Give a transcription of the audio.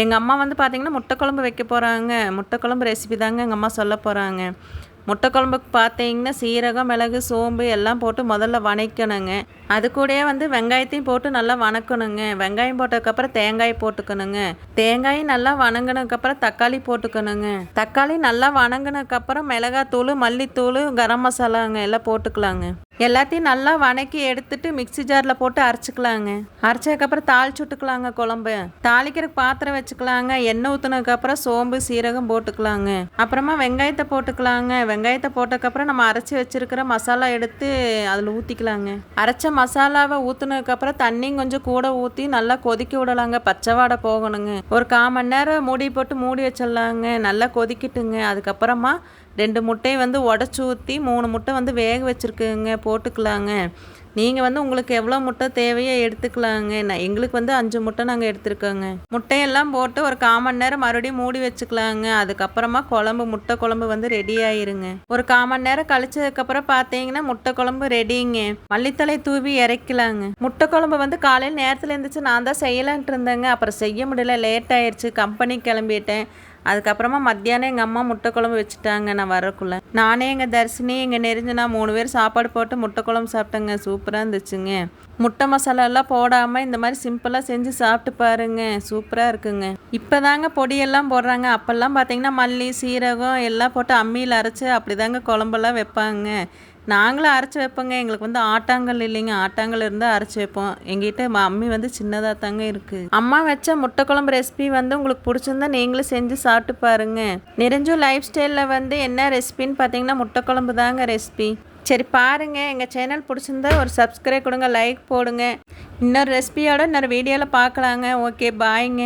எங்கள் அம்மா வந்து பார்த்திங்கன்னா முட்டை குழம்பு வைக்க போகிறாங்க முட்டை குழம்பு ரெசிபி தாங்க எங்கள் அம்மா சொல்ல போகிறாங்க முட்டை குழம்புக்கு பார்த்தீங்கன்னா சீரகம் மிளகு சோம்பு எல்லாம் போட்டு முதல்ல வணக்கணுங்க. அது கூடயே வந்து வெங்காயத்தையும் போட்டு நல்லா வணக்கணுங்க. வெங்காயம் போட்டதுக்கப்புறம் தேங்காய் போட்டுக்கணுங்க. தேங்காய் நல்லா வணங்கினதுக்கப்புறம் தக்காளி போட்டுக்கணுங்க. தக்காளி நல்லா வணங்கினதுக்கப்புறம் மிளகாத்தூள் மல்லித்தூள் கரம் மசாலாங்க எல்லாம் போட்டுக்கலாங்க. எல்லாத்தையும் நல்லா வணக்கி எடுத்துட்டு மிக்ஸி ஜாரில் போட்டு அரைச்சிக்கலாங்க. அரைச்சதுக்கப்புறம் தாளிச்சு விட்டுக்கலாங்க குழம்பு. தாளிக்கிறதுக்கு பாத்திரம் வச்சுக்கலாங்க. எண்ணெய் ஊற்றுனதுக்கப்புறம் சோம்பு சீரகம் போட்டுக்கலாங்க. அப்புறமா வெங்காயத்தை போட்டுக்கலாங்க. வெங்காயத்தை போட்டதுக்கப்புறம் நம்ம அரைச்சி வச்சிருக்கிற மசாலா எடுத்து அதில் ஊற்றிக்கலாங்க அரைச்ச மசாலாவை ஊற்றுனதுக்கப்புறம் தண்ணியும் கொஞ்சம் கூட ஊற்றி நல்லா கொதிக்க விடலாங்க. பச்சை வாடை போகணுங்க. ஒரு கால் மணி நேரம் மூடி போட்டு மூடி வச்சிடலாங்க. நல்லா கொதிக்கட்டுங்க. அதுக்கப்புறமா ரெண்டு முட்டையை வந்து உடச்சி ஊற்றி மூணு முட்டை வந்து வேக வச்சுருக்குங்க. போட்டுக்கலாங்க. நீங்கள் வந்து உங்களுக்கு எவ்வளோ முட்டை தேவையோ எடுத்துக்கலாங்க. நான் எங்களுக்கு வந்து அஞ்சு முட்டை நாங்கள் எடுத்துருக்கோங்க. முட்டையெல்லாம் போட்டு ஒரு கால் மணி நேரம் மறுபடியும் மூடி வச்சுக்கலாங்க. அதுக்கப்புறமா குழம்பு முட்டை குழம்பு வந்து ரெடி ஆயிருங்க. ஒரு காமன் மணி நேரம் கழிச்சதுக்கப்புறம் பார்த்தீங்கன்னா முட்டை குழம்பு ரெடிங்க மல்லித்தலை தூவி இறக்கலாங்க. முட்டை குழம்பு வந்து காலையில் நேரத்தில் இருந்துச்சு நான் தான் செய்யலான்ட்டு இருந்தேங்க. அப்புறம் செய்ய முடியல லேட் ஆயிடுச்சு கம்பெனி கிளம்பிட்டேன். அதுக்கப்புறமா மத்தியானம் எங்கள் அம்மா முட்டை குழம்பு வச்சுட்டாங்க நான் வரக்குள்ள. நானே எங்கள் தர்ஷினி எங்கள் நெறிஞ்சனா மூணு பேர் சாப்பாடு போட்டு முட்டை குழம்பு சாப்பிட்டேங்க. சூப்பராக இருந்துச்சுங்க. முட்டை மசாலாலாம் போடாமல் இந்த மாதிரி சிம்பிளாக செஞ்சு சாப்பிட்டு பாருங்க. சூப்பராக இருக்குங்க. இப்போ தாங்க பொடியெல்லாம் போடுறாங்க. அப்போல்லாம் பார்த்தீங்கன்னா மல்லி சீரகம் எல்லாம் போட்டு அம்மியில் அரைச்சி அப்படி தாங்க குழம்பெல்லாம் வைப்பாங்க. நாங்களும் அரைச்சி வைப்போங்க. எங்களுக்கு வந்து ஆட்டாங்கல் இல்லைங்க. ஆட்டாங்கல் இருந்தால் அரைச்சி வைப்போம். எங்கிட்ட மம்மி அம்மி வந்து சின்னதாக தாங்க இருக்குது அம்மா வச்ச முட்டை குழம்பு ரெசிபி வந்து உங்களுக்கு பிடிச்சிருந்தா நீங்களும் செஞ்சு சாப்பிட்டு பாருங்க. நிறைஞ்சும் லைஃப் ஸ்டைலில் வந்து என்ன ரெசிபின்னு பார்த்தீங்கன்னா முட்டை குழம்பு தாங்க ரெசிபி சரி பாருங்கள் எங்கள் சேனல் பிடிச்சிருந்தா ஒரு சப்ஸ்கிரைப் கொடுங்க லைக் போடுங்க. இன்னொரு ரெசிபியோட இன்னொரு வீடியோவில் பார்க்கலாங்க ஓகே பாய்ங்க